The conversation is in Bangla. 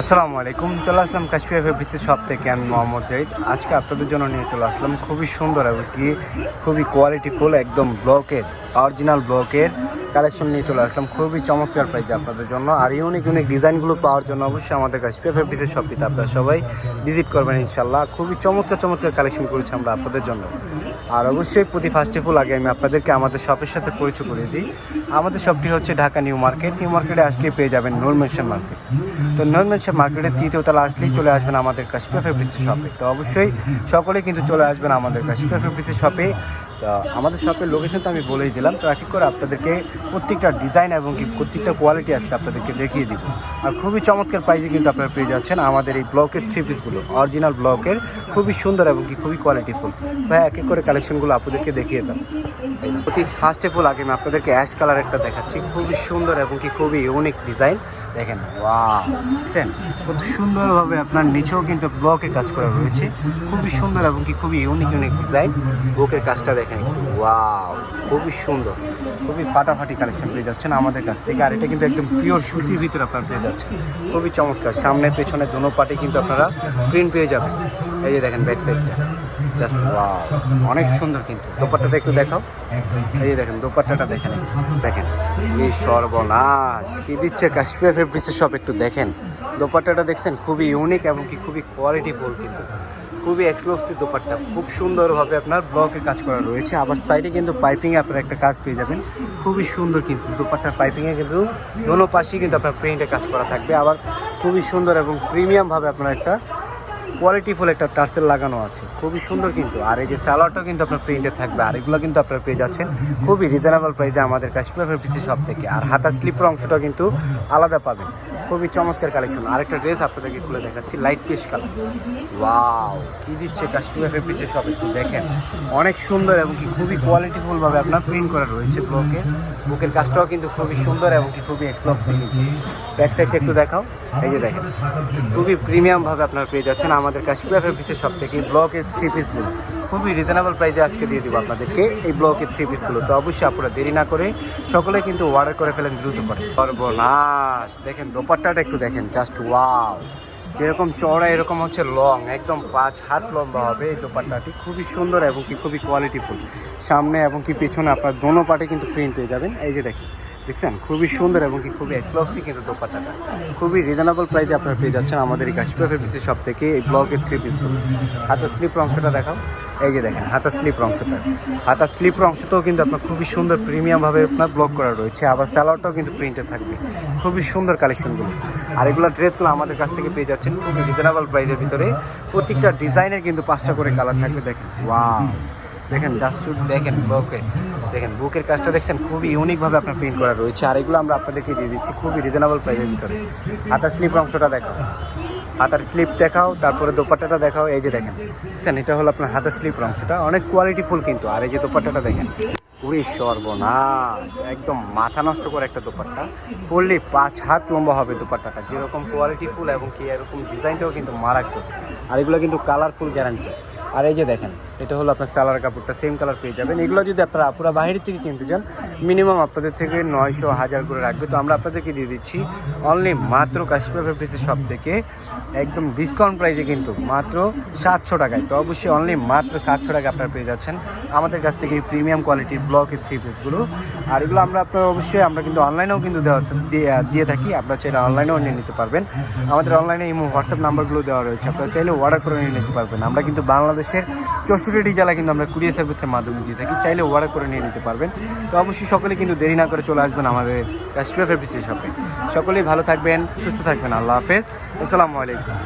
আসসালামু আলাইকুম, চলে আসলাম কাশ্মীর ফেব্রিক্সের শপ থেকে, আমি মোহাম্মদ জাহিদ। আজকে আপনাদের জন্য নিয়ে চলে আসলাম খুবই সুন্দর এবং কি খুবই কোয়ালিটিফুল একদম ব্লকের অরিজিনাল ব্লকের কালেকশন নিয়ে চলে আসলাম। খুবই চমৎকার প্রাইজে আপনাদের জন্য। আর ইউনিক ইউনিক ডিজাইনগুলো পাওয়ার জন্য অবশ্যই আমাদের কাশ্মীর ফেব্রিক্সের শপটিতে আপনারা সবাই ভিজিট করবেন ইনশাল্লাহ খুবই চমৎকার চমৎকার কালেকশন করেছি আমরা আপনাদের জন্য। আর অবশ্যই প্রতি ফার্স্ট অফ অল আগে আমি আপনাদেরকে আমাদের শপের সাথে পরিচয় করে দিই। আমাদের শপটি হচ্ছে ঢাকা নিউ মার্কেট। নিউ মার্কেটে আসলে পেয়ে যাবেন নুর মেনশন মার্কেট তো নুর মেনশন মার্কেটের তৃতীয় তলা আসলেই চলে আসবেন আমাদের কাশ্মীর ফেব্রিক্সের শপে তো অবশ্যই সকলে কিন্তু চলে আসবেন আমাদের কাশ্মীর ফেব্রিক্সের শপে তো আমাদের শপের লোকেশন তো আমি বলেই দিলাম। তো এক এক করে আপনাদেরকে প্রত্যেকটা ডিজাইন এবং কি প্রত্যেকটা কোয়ালিটি আজকে আপনাদেরকে দেখিয়ে দিব। আর খুবই চমৎকার প্রাইজে কিন্তু আপনারা পেয়ে যাচ্ছেন আমাদের এই ব্লকের থ্রি পিসগুলো অরিজিনাল ব্লকের, খুবই সুন্দর এবং কি খুবই কোয়ালিটিফুল ভাই, এক এক করে কালেকশনগুলো আপনাদেরকে দেখিয়ে দাম প্রতি ফার্স্ট অফ অল আগে আমি আপনাদেরকে অ্যাশ কালার একটা দেখাচ্ছি। খুবই সুন্দর এবং কি খুবই ইউনিক ডিজাইন দেখেন দেখছেন? কত সুন্দরভাবে আপনার নিচেও কিন্তু ব্লকের কাজ করা রয়েছে। খুবই সুন্দর এবং কি খুবই ইউনিক ইউনিক ডিজাইন ব্লকের কাজটা দেখেন একটু। ওয়াও খুবই সুন্দর। খুবই ফাটাফাটি কালেকশন পেয়ে যাচ্ছেন আমাদের কাছ থেকে। আর এটা কিন্তু একদম পিওর সুতির ভিতরে আপনারা পেয়ে যাচ্ছেন। খুবই চমৎকার। সামনে, পেছনে দোনো পাটে কিন্তু আপনারা প্রিন্ট পেয়ে যাবেন। এই যে দেখেন ব্যাক সাইডটা জাস্ট ওয়াও অনেক সুন্দর কিন্তু। দোপাট্টাটা একটু দেখাও। এই যে দেখেন, দোপাট্টাটা দেখেন দেখেন এই সর্বনাশ। কী দিচ্ছে কাশ্মীর ফেব্রিক্সের সব একটু দেখেন। দোপাট্টাটা দেখছেন, খুবই ইউনিক এবং কি খুবই কোয়ালিটিফুল কিন্তু। খুবই এক্সক্লুসিভ দোপাট্টা। খুব সুন্দরভাবে আপনার ব্লকে কাজ করা রয়েছে। আবার সাইডে কিন্তু পাইপিংয়ে আপনার একটা কাজ পেয়ে যাবেন। খুবই সুন্দর কিন্তু দোপাট্টার পাইপিংয়ে কিন্তু দোনো পাশেই কিন্তু আপনার প্রিন্টে কাজ করা থাকবে। আবার খুবই সুন্দর এবং প্রিমিয়ামভাবে আপনার একটা কোয়ালিটিফুল একটা টার্সেল লাগানো আছে। খুবই সুন্দর কিন্তু। আর এই যে স্যালোয়ারটাও কিন্তু আপনার প্রিন্টে থাকবে। আর এগুলো কিন্তু আপনার পেয়ে যাচ্ছেন খুবই রিজনেবল প্রাইসে আমাদের কাশ্মীর ফেব্রিক্সি শপ থেকে। আর হাতা স্লিপের অংশটা কিন্তু আলাদা পাবেন। খুবই চমৎকার কালেকশন আরেকটা ড্রেস আপনাদেরকে খুলে দেখাচ্ছি লাইট পিস কালার ওয়াও কি দিচ্ছে কাশ্মীর ফেব্রিক্সি সব একটু দেখেন। অনেক সুন্দর এবং কি খুবই কোয়ালিটিফুলভাবে আপনার প্রিন্ট করা রয়েছে ব্লকে বুকের কাজটাও কিন্তু খুবই সুন্দর এবং কি খুবই এক্সক্লুসিভ ব্যাক সাইডটা একটু দেখাও। এই যে দেখেন, খুবই প্রিমিয়ামভাবে আপনারা পেয়ে যাচ্ছেন আমাদের কাশ্মীর ফেব্রিক্সের সব থেকে ব্লকের থ্রি পিসগুলো খুবই রিজনেবল প্রাইসে আজকে দিয়ে দিব আপনাদেরকে এই ব্লকের থ্রি পিসগুলো তো অবশ্যই আপনারা দেরি না করে সকলে কিন্তু অর্ডার করে ফেলেন, দ্রুত করে। সর্বনাশ! দেখেন, দোপাট্টাটা একটু দেখেন জাস্ট ওয়াও যেরকম চওড়া, এরকম হচ্ছে লং একদম পাঁচ হাত লম্বা হবে এই দোপাট্টাটি। খুবই সুন্দর এবং কি খুবই কোয়ালিটিফুল সামনে এবং কি পেছনে আপনার দোনো পাটে কিন্তু প্রিন্ট পেয়ে যাবেন। এই যে দেখেন দেখছেন? খুবই সুন্দর এবং কি খুবই এক্সক্লুসিভ কিন্তু দোপাট্টাটা। খুবই রিজনেবল প্রাইসে আপনারা পেয়ে যাচ্ছেন আমাদের এই কাশ্মীর ফেব্রিক্সের সব থেকে এই ব্লকের থ্রি পিসগুলো হাতের স্লিপ অংশটা দেখাও। এই যে দেখেন, হাতার স্লিপ অংশটা। হাতার স্লিপ অংশটাও কিন্তু আপনার খুবই সুন্দর প্রিমিয়ামভাবে আপনার ব্লক করা রয়েছে। আবার স্যালোয়ারটাও কিন্তু প্রিন্টে থাকবে। খুবই সুন্দর কালেকশনগুলো আর এগুলো ড্রেসগুলো আমাদের কাছ থেকে পেয়ে যাচ্ছেন খুবই রিজনেবল প্রাইসের ভিতরে। প্রত্যেকটা ডিজাইনের কিন্তু পাঁচটা করে কালার থাকবে। দেখেন ওয়াও দেখেন জাস্ট দেখেন বুকে দেখেন বুকের কাজটা দেখছেন, খুবই ইউনিকভাবে আপনার প্রিন্ট করা রয়েছে। আর এগুলো আমরা আপনাদেরকে দিয়ে দিচ্ছি, খুবই রিজনেবল প্রাইসের ভিতরে। হাতার স্লিপ অংশটা দেখাও। হাতার স্লিপ দেখাও, তারপরে দোপাট্টাটা দেখাও, এই যে দেখেন। বুঝছেন এটা হলো আপনার হাতের স্লিপ অংশটা। অনেক কোয়ালিটিফুল কিন্তু, আর এই যে দোপাট্টাটা দেখেন, পুরি সর্বনাশ, একদম মাথা নষ্ট করে একটা দোপাট্টা। পড়লে পাঁচ হাত লম্বা হবে দোপাট্টাটা। যেরকম কোয়ালিটিফুল এবং কি, এরকম ডিজাইনটাও কিন্তু মারাত্মক। আর এগুলো কিন্তু কালারফুল গ্যারান্টি আর এই যে দেখেন এটা হলো আপনার সালার কাপড়টা সেম কালার পেয়ে যাবেন। এগুলো যদি আপনারা আপুরা বাইরে থেকে কিনতে চান মিনিমাম আপনাদের থেকে নয়শো, হাজার করে রাখবে। তো আমরা আপনাদেরকে দিয়ে দিচ্ছি অনলি মাত্র কাশ্মীর ফেব্রিক্সের সব থেকে একদম ডিসকাউন্ট প্রাইসে কিন্তু মাত্র সাতশো টাকায়। তো অবশ্যই অনলি মাত্র সাতশো টাকা আপনারা পেয়ে যাচ্ছেন। আমাদের কাছ থেকে এই প্রিমিয়াম কোয়ালিটির ব্লকের থ্রি পিসগুলো আর এগুলো আমরা আপনার অবশ্যই আমরা কিন্তু অনলাইনেও কিন্তু দেওয়া, দিয়ে থাকি। আপনারা চাইলে অনলাইনেও নিয়ে নিতে পারবেন। আমাদের অনলাইনে ইমো হোয়াটসঅ্যাপ নাম্বারগুলো দেওয়া রয়েছে। আপনারা চাইলে অর্ডার করে নিয়ে নিতে পারবেন। আমরা কিন্তু বাংলাদেশের চৌষট্টি জ্বালা কিন্তু আমরা কুরিয়ার সার্ভিসের মাধ্যমে দিয়ে থাকি। চাইলে অর্ডার করে নিয়ে নিতে পারবেন। তো অবশ্যই সকলে কিন্তু দেরি না করে চলে আসবেন আমাদের রেস্টুরেন্ট ফেব্রিক্সের শপে সকলেই ভালো থাকবেন, সুস্থ থাকবেন। আল্লাহ হাফেজ। আসসালামু আলাইকুম।